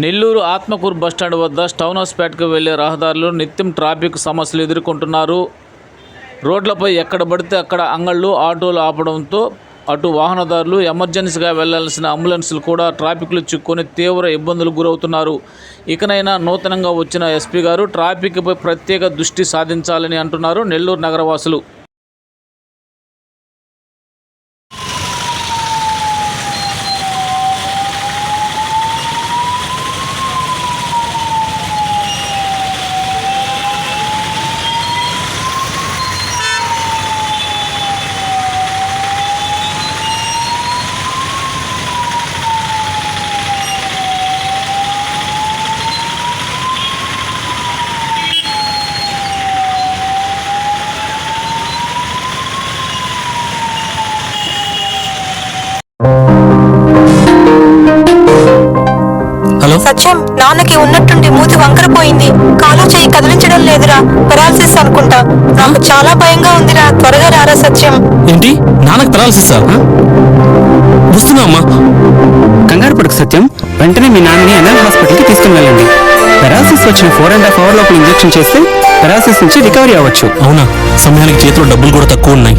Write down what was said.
Nellore Atmakur bus stand వద్ద town హౌస్పేటకు వెళ్ళే రహదారులు నిత్యం ట్రాఫిక్ సమస్యలు ఎదుర్కొంటున్నారు. రోడ్లపై ఎక్కడ పడితే అక్కడ అంగళ్ళు ఆటోలు ఆపడంతో అటు వాహనదారులు ఎమర్జెన్సీగా వెళ్ళాల్సిన అంబులెన్సులు కూడా ట్రాఫిక్లో చిక్కుకొని తీవ్ర ఇబ్బందులు గురవుతున్నారు. ఇకనైనా నూతనంగా వచ్చిన ఎస్పీ గారు ట్రాఫిక్పై ప్రత్యేక దృష్టి సాధించాలని అంటున్నారు నెల్లూరు నగరవాసులు. సత్యం నాన్నకి ఉన్నట్టుండి మూతి వంకరపోయింది. కాలు చేయి కదిలించడం లేదురా పెరాలసిస్ అనుకుంటా. నాకు చాలా భయంగా ఉందిరా త్వరగా రారా సత్యం. ఏంటి? నాన్నకు పెరాలసిస్ వస్తున్నా అమ్మా. కంగారు పడుకు సత్యం. వెంటనే మీ నాన్నని ఎన్ఎల్ హాస్పిటల్కి తీసుకుని వెళ్ళండి పెరాలసిస్ వచ్చిన ఫోర్ అండ్ హాఫ్ అవర్ లోపల ఇంజెక్షన్ చేస్తే పెరాలసిస్ నుంచి రికవరీ అవ్వచ్చు. అవునా? సమయానికి చేతిలో డబ్బులు కూడా తక్కువ ఉన్నాయి.